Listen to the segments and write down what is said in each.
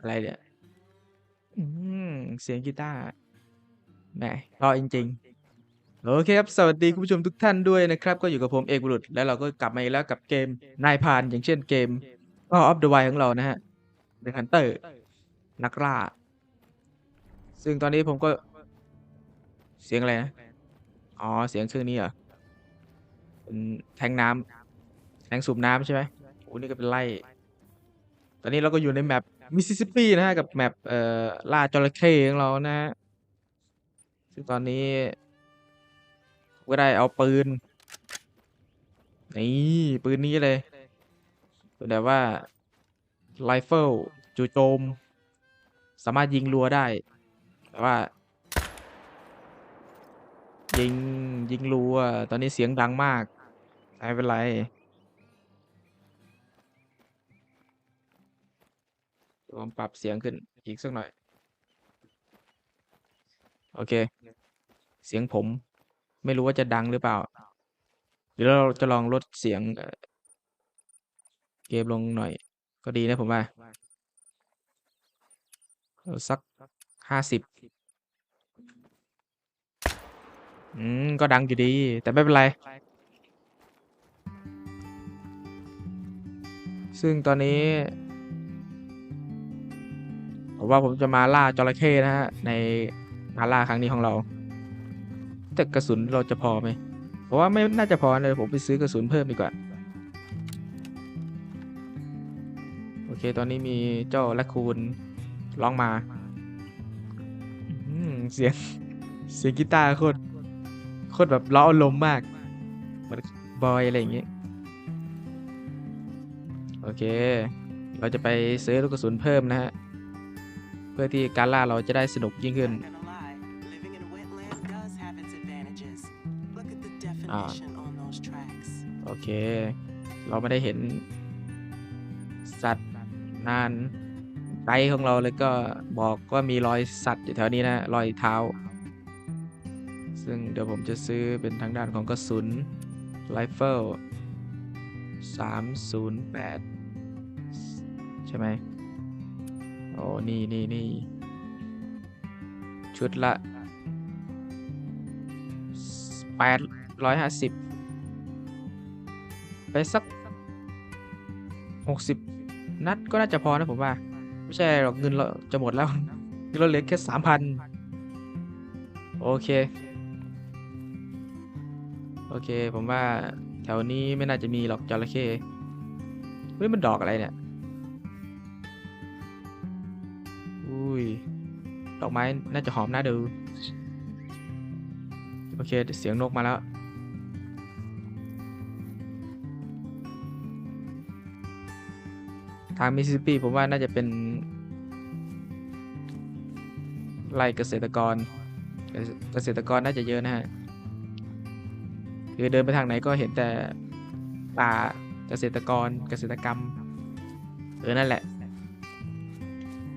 อะไรเนี่ย อืม เสียงกีตาร์แหมเพราะจริง ๆ โอเคครับ สวัสดีคุณผู้ชมทุกท่านด้วยนะครับ ก็อยู่กับผมเอกบุรุษ แล้วเราก็กลับมาอีกแล้วกับเกมนายพานอย่างเช่นเกม Call of the Wild ของเรานะฮะ The Hunter นักล่า ซึ่งตอนนี้ผมก็ เสียงอะไรนะ อ๋อ เสียงเครื่องนี้เหรอเป็นแทงน้ำแทงสูบน้ำใช่ไหมโอ้นี่ก็เป็นไล่ ตอนนี้เราก็อยู่ในแมป มิสซิสซิปปีนะฮะกับแมปเอ่อล่าจระเข้ของเรานะฮะซึ่งตอนนี้ก็ได้เอาปืน นี่ปืนนี้เลยแบบว่าไรเฟิลจู่โจม สามารถยิงรัวได้ แต่ว่า ยิงยิงรัว ตอนนี้เสียงดังมากไม่เป็นไร ลองปรับเสียงขึ้นอีกสักหน่อย โอเค เสียงผม ไม่รู้ว่าจะดังหรือเปล่าเดี๋ยวเราจะลองลดเสียงเกมลงหน่อย ก็ดีนะผมว่าสักห้าสิบอืม ก็ดังอยู่ดี แต่ไม่เป็นไร ซึ่งตอนนี้ ผมว่าผมจะมาล่าจระเข้นะฮะในการล่าครั้งนี้ของเรา แต่กระสุนเราจะพอไหมเพราะว่าไม่น่าจะพอเลยผมไปซื้อกระสุนเพิ่มดีกว่า โอเค ตอนนี้มีเจ้าแรคคูนร้องมาเสียงเสียงกีตาร์โคตรโคตรแบบล้ออารมมากเหมือนบอยอะไรอย่างงี้โอเค เราจะไปซื้อลูกกระสุนเพิ่มนะฮะ พื่อที่การล่าเราจะได้สนุกยิ่งขึ้น Not gonna lie, living in a wetland does have its advantages. Look at the Ah. definition on those tracks. โอเค เราไม่ได้เห็น สัตว์นานไกด์ของเราเลยก็บอกว่ามีรอยสัตว์อยู่แถวนี้นะรอยเท้า ซึ่งเดี๋ยวผมจะซื้อเป็นทางด้านของกระสุนไรเฟิล308 ใช่ไหมโอ้นี่นี่นี่ชุดละ850ไปสักหกสิบนัดก็น่าจะพอนะผมว่า ไม่ใช่หรอกเงินเราจะหมดแล้วเงินเราเหลือแค่สามพันโอเค โอเค ผมว่าแถวนี้ไม่น่าจะมีหรอกจระเข้เฮ้ยมันดอกอะไรเนี่ย ดอกไม้น่าจะหอมน่าดู โอเค เสียงนกมาแล้ว ทางมิสซิสซิปปีผมว่าน่าจะเป็นไร่เกษตรกรเกษเกษตรกรน่าจะเยอะนะฮะคือเดินไปทางไหนก็เห็นแต่ป่าเกษตรกรเกษตรกรรม เออ นั่นแหละ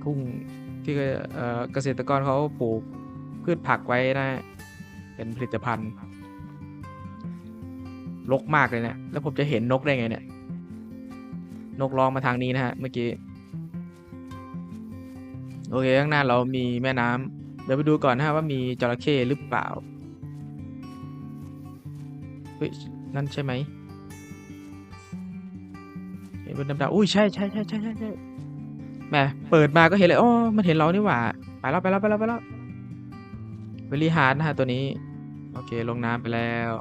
ทุ่ง ที่เกษตรกรเขาปลูกพืชผักไว้นะ เป็นผลิตภัณฑ์รกมากเลยเนะี่ยแล้วผมจะเห็นนกได้ไงเนี่ยนกร้องมาทางนี้นะฮะเมื่อกี้โอเคข้างหน้าเรามีแม่น้ำเดี๋ยวไปดูก่อนนะฮะว่ามีจระเข้หรือเปล่าเฮ้ยนั่นใช่ไหมเห็นบนดำๆอุ้ยใช่ใช่ใช่ใช่ใช่ใช่ แหมเปิดมาก็เห็นเลยอ๋อมันเห็นเรานี่หว่า ไปแล้วไปแล้วไปแล้วไปแล้วเวลีฮารนะฮะตัวนี้ โอเคลงน้ำไปแล้ว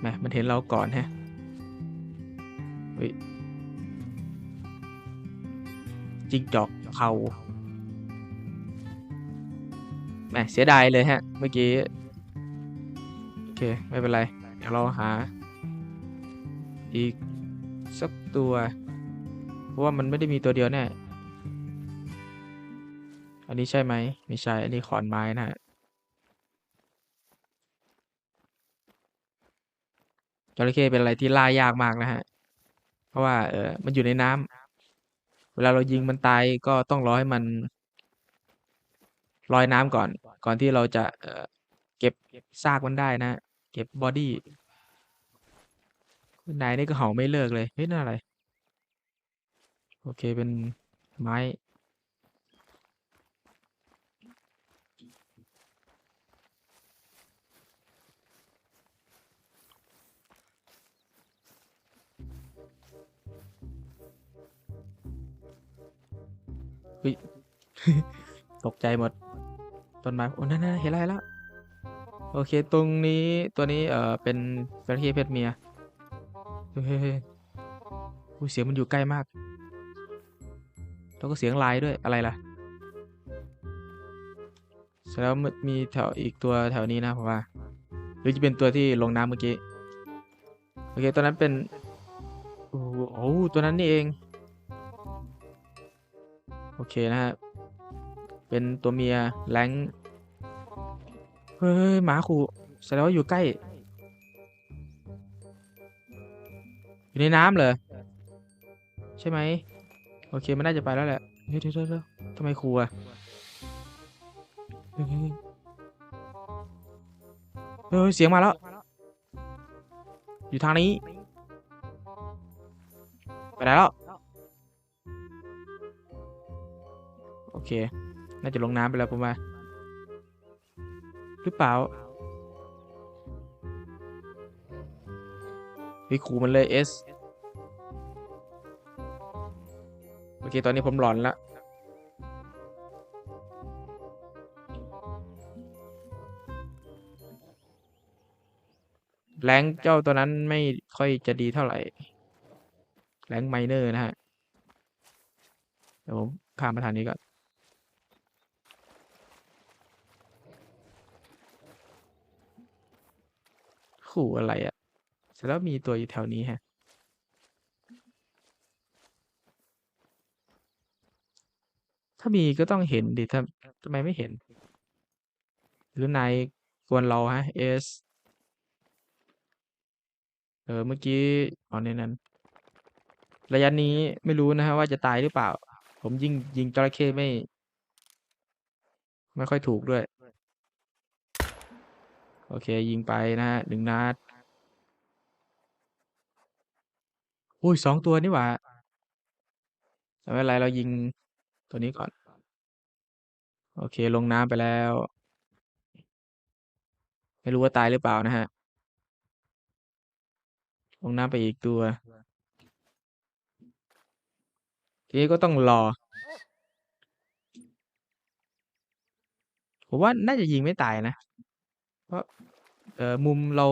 แหมมันเห็นเราก่อนฮะจิงจอกเขาแหมเสียดายเลยฮะ เมื่อกี้ โอเค ไม่เป็นไร เดี๋ยวเราหา อีกสักตัว ราะว่ามันไม่ได้มีตัวเดียวแน่ อันนี้ใช่ไหมไม่ใช่ อันนี้ขอนไม้นะฮะจระเข้เป็นอะไรที่ล่ายากมากนะฮะ เพราะว่าเออมันอยู่ในน้ำเวลาเรายิงมันตายก็ต้องรอให้มันลอยน้ำก่อน ก่อนที่เราจะเอ่อเก็บซากมันได้นะ เก็บบอดี้นายนี่ก็เห่าไม่เลิกเลย เฮ้ยนั่นอะไร โอเคเป็นไม้เฮ้ยตกใจหมด ต้นไม้ โอ้นั่นเห็นแล้วเห็นแล้วโอเค ตรงนี้ตัวนี้ เอ่อ เป็นจระเข้เพศเมียเฮ้ยเฮ้ยอุ๊ยเสียงมันอยู่ใกล้มาก แล้วก็เสียงลายด้วยอะไรล่ะเสร็จแล้วมันมีแถวอีกตัวแถวนี้นะผมว่า หรือจะเป็นตัวที่ลงน้ำเมื่อกี้ โอเคตัวนั้นเป็นโอ้โหโอ้โหตัวนั้นนี่เอง โอเคนะฮะ เป็นตัวเมียแรงเฮ้ยหมาขู่แสดงว่าอยู่ใกล้ อยู่ในน้ำเหรอ ใช่ไหม โอเคมันน่าจะไปแล้วแหละเฮ้ยเดี๋ยวเดี๋ยวเดี๋ยวทำไมครูอะเฮ้ยเสียงมาแล้ว อยู่ทางนี้ ไปไหนแล้ว โอเค น่าจะลงน้ำไปแล้วผมว่าหรือเปล่าเฮ้ยครูมันเลยเเคตอนนี้ผมหลอนละแรงเจ้าตัวนั้นไม่ค่อยจะดีเท่าไหร่ แรงไมเนอร์นะฮะ เดี๋ยวผมข้ามมาทางนี้ก่อน ขู่อะไรอะ่ะเสร็จแล้วมีตัวอยู่แถวนี้ฮะ ถ้ามีก็ต้องเห็นดิทำทำไมไม่เห็น หรือนายกวนเราฮะเอสเออ เมื่อกี้อ๋อในนั้น ระยะนี้ไม่รู้นะฮะว่าจะตายหรือเปล่า ผมยิงยิงจระเข้ไม่ ไม่ค่อยถูกด้วย โอเค ยิงไปนะฮะหนึ่งนัดอุ้ยสองตัวนี่หว่าไม่เป็นไรเรายิง ตัวนี้ก่อน โอเคลงน้ำไปแล้ว ไม่รู้ว่าตายหรือเปล่านะฮะ ลงน้ำไปอีกตัว ทีนี้ก็ต้องรอ ผมว่าน่าจะยิงไม่ตายนะ เพราะเออมุมเรา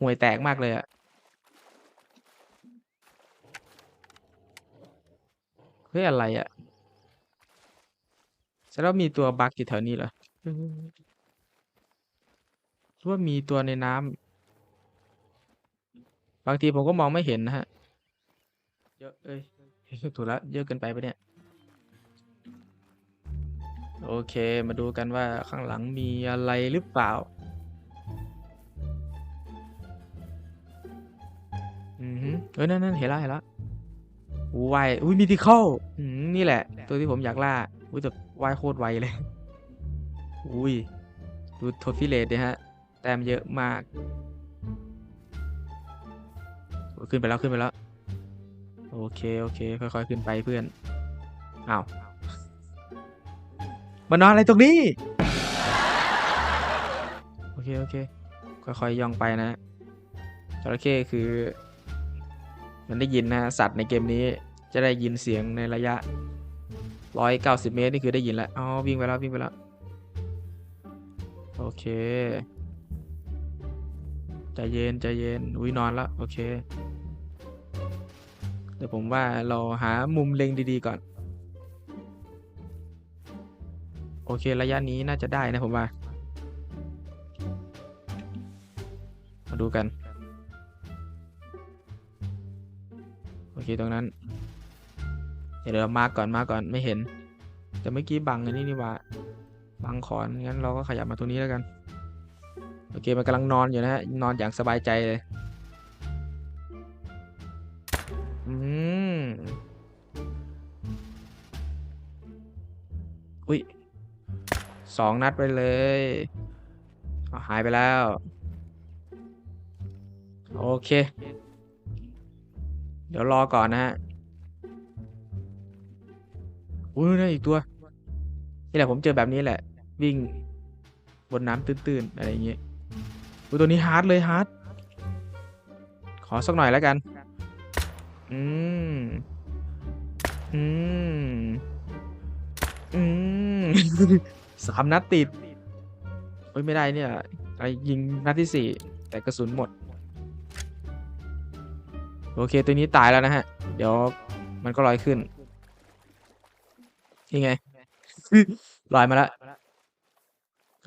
ห่วยแตกมากเลยอะเฮ้ยอะไรอะ แสดงว่ามีตัวบั๊กอยู่แถวนี้เหรอหรือว่ามีตัวในน้ำบางทีผมก็มองไม่เห็นนะฮะ เยอะเอ้ยถูกแล้วเยอะเกินไปปะเนี่ย โอเค มาดูกันว่าข้างหลังมีอะไรหรือเปล่า อือฮึเออนั่นนั่นเห็นแล้วเห็นแล้ววายอุ้ยมีทิเข้านี่แหละ ตัวที่ผมอยากล่าอุ้ยแต่ วายโคตรไวเลย อุ้ย ดูโทฟิเลตเนี่ยฮะ แต้มเยอะมาก ขึ้นไปแล้วขึ้นไปแล้ว โอเค โอเค ค่อยๆ ขึ้นไปเพื่อนอ้าวมานอนอะไรตรงนี้ โอเค โอเค ค่อยๆ ย่องไปนะจระเข้คือ มันได้ยินนะสัตว์ในเกมนี้จะได้ยินเสียงในระยะ 190เมตรนี่คือได้ยินแล้วอ๋อวิ่งไปแล้ววิ่งไปแล้ว โอเคใจเย็นใจเย็นอุ้ยนอนแล้วโอเคเดี๋ยวผมว่าเราหามุมเล็งดีๆก่อน โอเคระยะนี้น่าจะได้นะผมว่า มาดูกัน โอเคตรงนั้น เดี๋ยวมาก่อนมาก่อนไม่เห็น แต่เมื่อกี้บังอันนี้นี่ว่าบังขอนงั้นเราก็ขยับมาตรงนี้แล้วกันโอเคมันกำลังนอนอยู่นะฮะนอนอย่างสบายใจเลยอืมอุ้ยสองนัดไปเลยเาหายไปแล้ว โอเค เดี๋ยวรอก่อนนะฮะ อุ้ยนั่นอีกตัว นี่แหละผมเจอแบบนี้แหละ วิ่ง บนน้ำตื้นๆ อะไรอย่างเงี้ยอุ้ยตัวนี้ฮาร์ดเลยฮาร์ดขอสักหน่อยแล้วกัน อืม อืม อืมสามนัดติดเฮ้ยไม่ได้เนี่ยไอ้ยิงนัดที่สี่แต่กระสุนหมด โอเคตัวนี้ตายแล้วนะฮะ เดี๋ยวมันก็ลอยขึ้น นี่ไงลอยมาแล้ว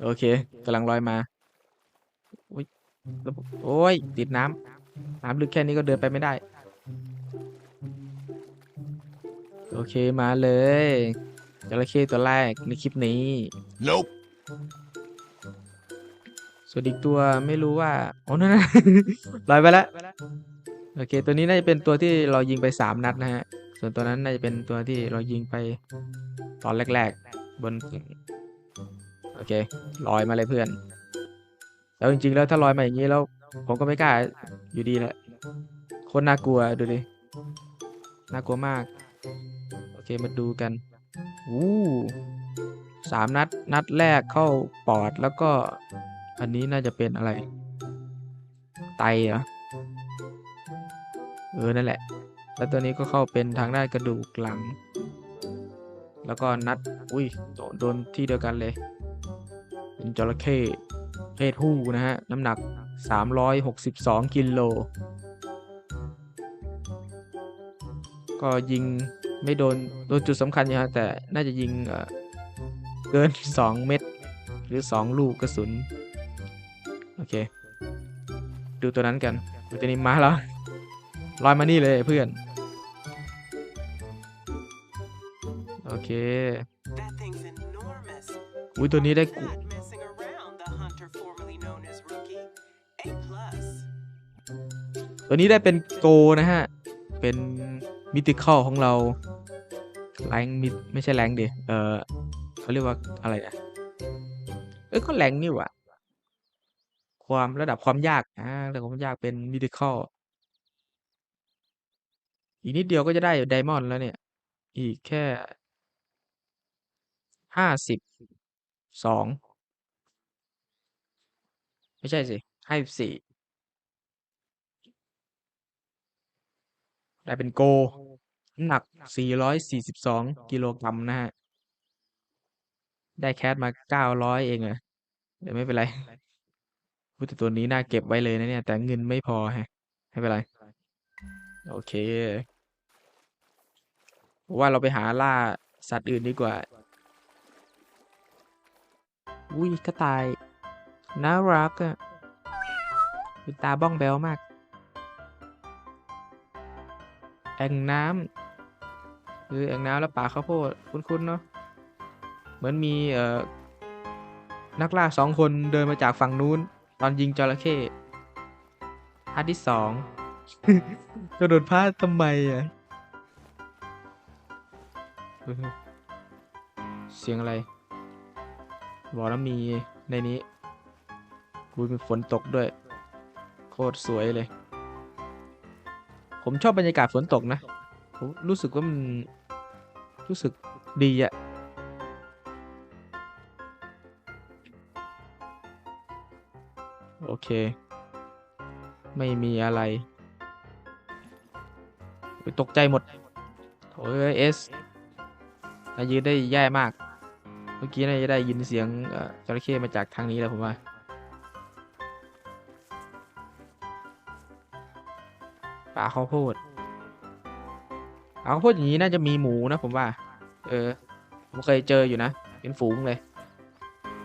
โอเคกำลังลอยมาโอ้ยแล้วผมโอ้ยติดน้ำน้ำลึกแค่นี้ก็เดินไปไม่ได้ โอเคมาเลยจระเข้ตัวแรกในคลิปนี้ Nope. ส่วนอีกตัวไม่รู้ว่าโอ้นั่นนะลอยไปแล้วโอเค ตัวนี้น่าจะเป็นตัวที่เรายิงไปสามนัดนะฮะ ส่วนตัวนั้นน่าจะเป็นตัวที่เรายิงไปตอนแรกๆ บนโอเคลอยมาเลยเพื่อน แล้วจริงๆ แล้วถ้าลอยมาอย่างนี้แล้ว ผมก็ไม่กล้าอยู่ดีแหละโคนน่ากลัวดูดิน่ากลัวมาก โอเคมาดูกันอู้สามนัดนัดแรกเข้าปอดแล้วก็ อันนี้น่าจะเป็นอะไร ไตเหรอเออนั่นแหละ แล้วตัวนี้ก็เข้าเป็นทางด้านกระดูกหลัง แล้วก็นัด อุ้ยโดนที่เดียวกันเลย เป็นจระเข้เพศผู้นะฮะ น้ำหนัก 362 กิโล ก็ยิงไม่โดน โดนจุดสำคัญอยู่ฮะ แต่น่าจะยิงเกิน 2 เม็ดหรือ 2 ลูกกระสุน โอเค ดูตัวนั้นกันตัวนี้มาแล้วลอยมานี่เลยเพื่อน เค That thing's enormous. อุ้ยตัวนี้ได้ Not messing around, the hunter formerly known as Rookie. A plus. ตัวนี้ได้เป็นโกนะฮะ เป็นมิติคอลของเราแรงมิไม่ใช่แรงดิเออเขาเรียกว่าอะไรนะเอ้ยก็แรงนี่หว่าความระดับความยากอ่าระดับความยากเป็นมิติคอลอีกนิดเดียวก็จะได้ไดมอนด์แล้วเนี่ย อีกแค่ ห้าสิบสองไม่ใช่สิห้าสิบสี่ได้เป็นโกน้ำหนัก 442 กิโลกรัมนะฮะ ได้แคสมา 900 เองเหรอแต่ไม่เป็นไรพูดแต่ตัวนี้น่าเก็บไว้เลยนะเนี่ย แต่เงินไม่พอฮะ ไม่เป็นไร โอเคผมว่าเราไปหาล่าสัตว์อื่นดีกว่า อุ้ยกระต่าย น่ารักอะเป็นตาบ้องแบวมาก แอ่งน้ำคือแอ่งน้ำแล้วป่าข้าวโพดคุ้นๆเนาะ เหมือนมีเอ่อนักล่าสองคนเดินมาจากฝั่งนู้น ตอนยิงจระเข้พาร์ทที่สองกระโดดพลาดทำไมอะเออเสียงอะไร บอกแล้วมีในนี้กูมีฝนตกด้วย โคตรสวยเลย ผมชอบบรรยากาศฝนตกนะผมรู้สึกว่ามัน รู้สึกดีอะโอเค ไม่มีอะไร ตกใจหมดโอ้ยเอสยยืนได้แย่มาก เมื่อกี้นายจะได้ยินเสียงจระเข้มาจากทางนี้แหละผมว่าป่าข้าวโพดป่าข้าวโพดอย่างนี้น่าจะมีหมูนะผมว่า เออ ผมเคยเจออยู่นะ เป็นฝูงเลย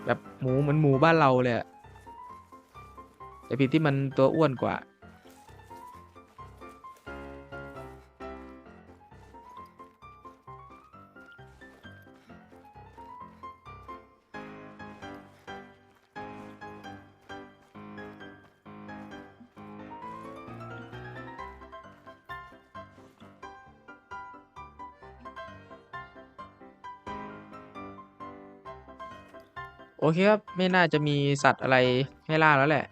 แบบหมูเหมือนหมูบ้านเราเลยอะแต่เพียงที่มันตัวอ้วนกว่า เคครับ ไม่น่าจะมีสัตว์อะไรให้ล่าแล้วแหละ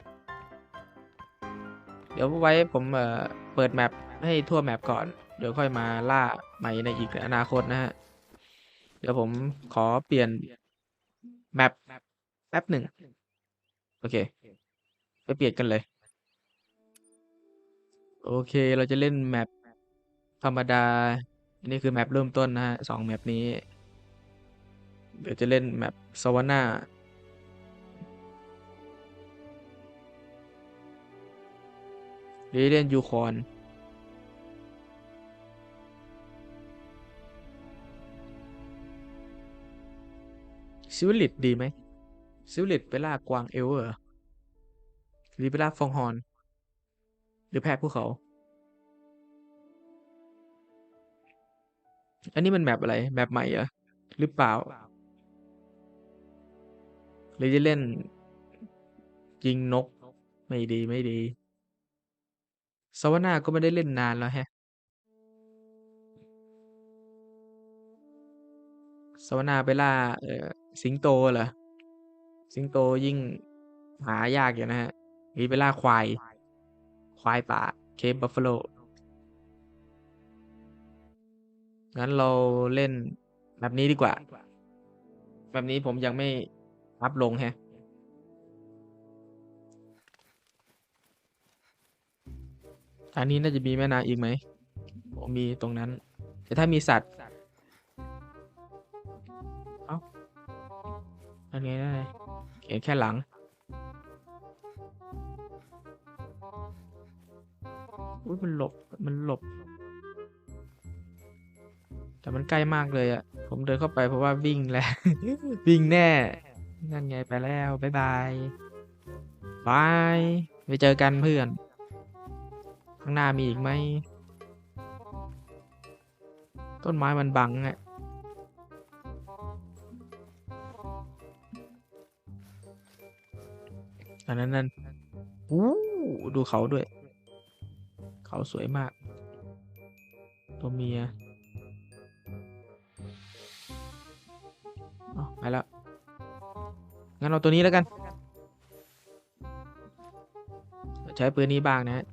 เดี๋ยวไว้ผมเอ่อเปิดแมปให้ทั่วแมปก่อน เดี๋ยวค่อยมาล่าใหม่ในอีกอนาคตนะฮะ เดี๋ยวผมขอเปลี่ยนแมปแป๊บหนึ่ง โอเค ไปเปลี่ยนกันเลย โอเคเราจะเล่นแมปธรรมดา อันนี้คือแมปเริ่มต้นนะฮะสองแมปนี้ เดี๋ยวจะเล่นแมปสวน่า หรือเล่นยูคอนซิวลิตดีไหมซิวลิตไปล่ากวางเอลเหรอหรือไปล่าฟองฮอน หรือแพะภูเขา อันนี้มันแมปอะไร แมปใหม่เหรอ หรือเปล่า หรือจะเล่นยิงนก ไม่ดีไม่ดี สวนาก็ไม่ได้เล่นนานแล้วแฮะสวนาไปล่า เออสิงโตเหรอ สิงโตยิ่งหายากอยู่นะฮะ นี่ไปล่าควาย ควายป่า เคปบัฟฟาโล งั้นเราเล่นแบบนี้ดีกว่า แบบนี้ผมยังไม่อัพลงแฮะ อันนี้น่าจะมีแม่นาอีกไหมผมมีตรงนั้น แต่ถ้ามีสัตว์ เอ้าอันนี้ได้ไงเขียนแค่หลัง อุ้ยมันหลบ มันหลบ แต่มันใกล้มากเลยอะ่ะผมเดินเข้าไปเพราะว่าวิ่งแล้ว วิ่งแน่ นั่นไงไปแล้ว บ๊ายบาย บาย ไปเจอกันเพื่อน ข้างหน้ามีอีกไหม ต้นไม้มันบังอะอันนั้นนั่นอู้ดูเขาด้วย เขาสวยมาก ตัวเมียอ๋อไปแล้ว งั้นเอาตัวนี้แล้วกัน ใช้ปืนนี้บ้างนะฮะ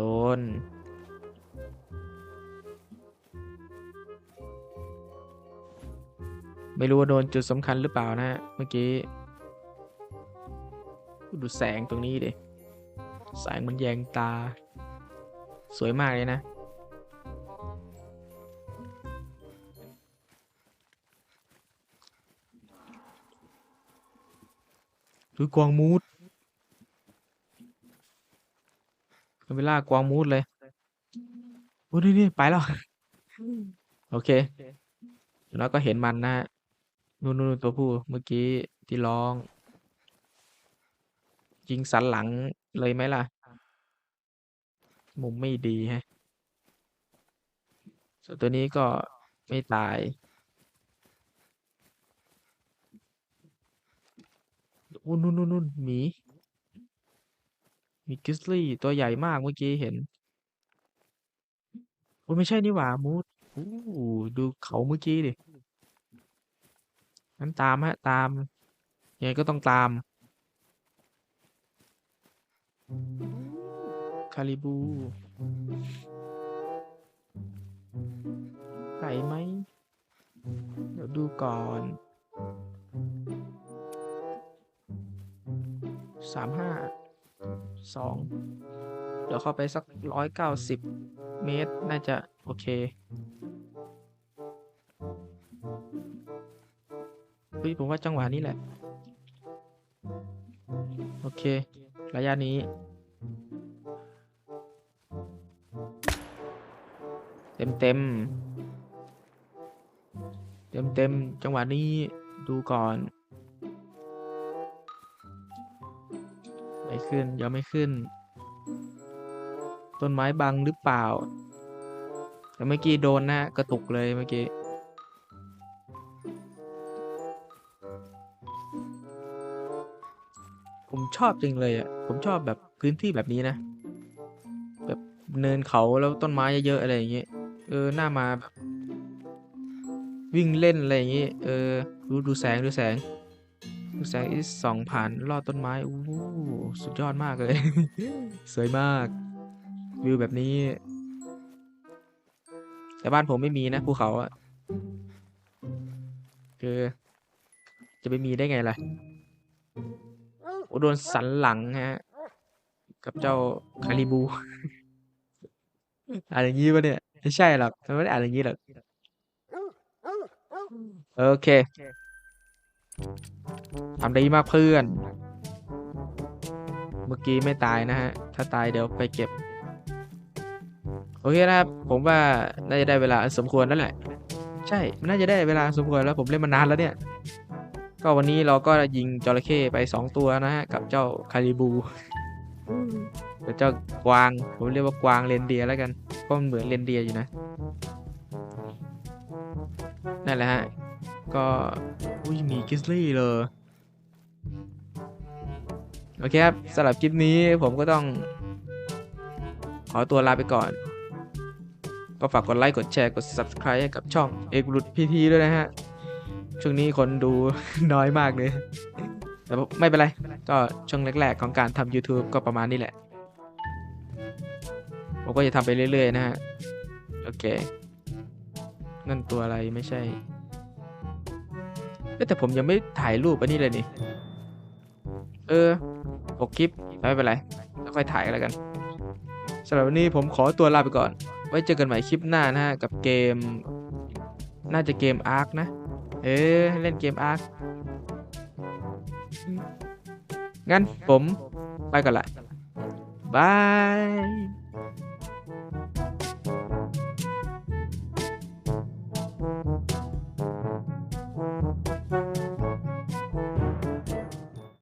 โดน ไม่รู้ว่าโดนจุดสำคัญหรือเปล่านะฮะ เมื่อกี้ ดูแสงตรงนี้ดิแสงมันแยงตา สวยมากเลยนะดูกวางมูด เวลากวางมูดเลยโอ้นี่นี่ไปแล้ว โอเคแล้วก็เห็นมันนะฮะนู่นนู่นตัวผู้เมื่อกี้ที่ร้อง ยิงสันหลังเลยไหมล่ะ มุมไม่ดีแฮะส่วนตัวนี้ก็ไม่ตายโอ้นู่นนู่นนู่นหมี มีกริสลี่ตัวใหญ่มากเมื่อกี้เห็นโอ้ไม่ใช่นี่หว่ามูดโอ้ดูเขาเมื่อกี้ดิงั้นตามฮะตามยังไงก็ต้องตามคาริบูไก่ไหมเดี๋ยวดูก่อนสามห้า สองเดี๋ยวเข้าไปสักร้อยเก้าสิบเมตร น่าจะ โอเคเฮ้ยผมว่าจังหวะนี้แหละ โอเค ระยะนี้ เต็มเต็มเต็มเต็มจังหวะนี้ดูก่อน ขึ้นยังไม่ขึ้น ต้นไม้บังหรือเปล่า แต่เมื่อกี้โดนนะกระตุกเลยเมื่อกี้ผมชอบจริงเลยอะ ผมชอบแบบพื้นที่แบบนี้นะ แบบเนินเขาแล้วต้นไม้เยอะๆอะไรอย่างเงี้ย เออ หน้ามาแบบวิ่งเล่นอะไรอย่างงี้เออ ดูดูแสงดูแสง แสงอีสองผ่านลอดต้นไม้อู้หูสุดยอดมากเลย สวยมาก วิวแบบนี้ แต่บ้านผมไม่มีนะภูเขาอะคือ จะไปมีได้ไงล่ะโอ้โดนสันหลังฮะ กับเจ้าคาริบูอ่านอย่างนี้ปะเนี่ย ไม่ใช่หรอกไม่ได้อ่านอย่างนี้หรอก โอเค ทำได้ดีมากเพื่อน เมื่อกี้ไม่ตายนะฮะ ถ้าตายเดี๋ยวไปเก็บ โอเคนะครับ ผมว่าน่าจะได้เวลาสมควรแล้วแหละ ใช่ มันน่าจะได้เวลาสมควรแล้วผมเล่นมานานแล้วเนี่ย ก็วันนี้เราก็ยิงจระเข้ไปสองตัวนะฮะ กับเจ้าคาริบูกับเจ้ากวาง ผมเรียกว่ากวางเรนเดียร์แล้วกันเพราะมันเหมือนเรนเดียร์อยู่นะ นั่นแหละฮะ ก็อุ้ยมีกิสลี่เลย โอเคครับสำหรับคลิปนี้ผมก็ต้อง ขอตัวลาไปก่อน ก็ฝากกดไลค์ กดแชร์ กด Subscribe ให้กับช่องเอกบุรุษพีทีด้วยนะฮะ ช่วงนี้คนดูน้อยมากเลยแต่ไม่เป็นไร ก็ช่วงแรกๆของการทำ YouTube ก็ประมาณนี้แหละ ผมก็จะทำไปเรื่อยๆนะฮะ โอเค นั่นตัวอะไรไม่ใช่ แต่ผมยังไม่ถ่ายรูปอันนี้เลยนี่ เออปกคลิปไม่เป็นไรแล้วค่อยถ่ายกันแล้วกันสำหรับวันนี้ผมขอตัวลาไปก่อน ไว้เจอกันใหม่คลิปหน้านะฮะ กับเกม น่าจะเกมอาร์คนะ เออ เล่นเกมอาร์ค งั้นผมไปก่อนละบาย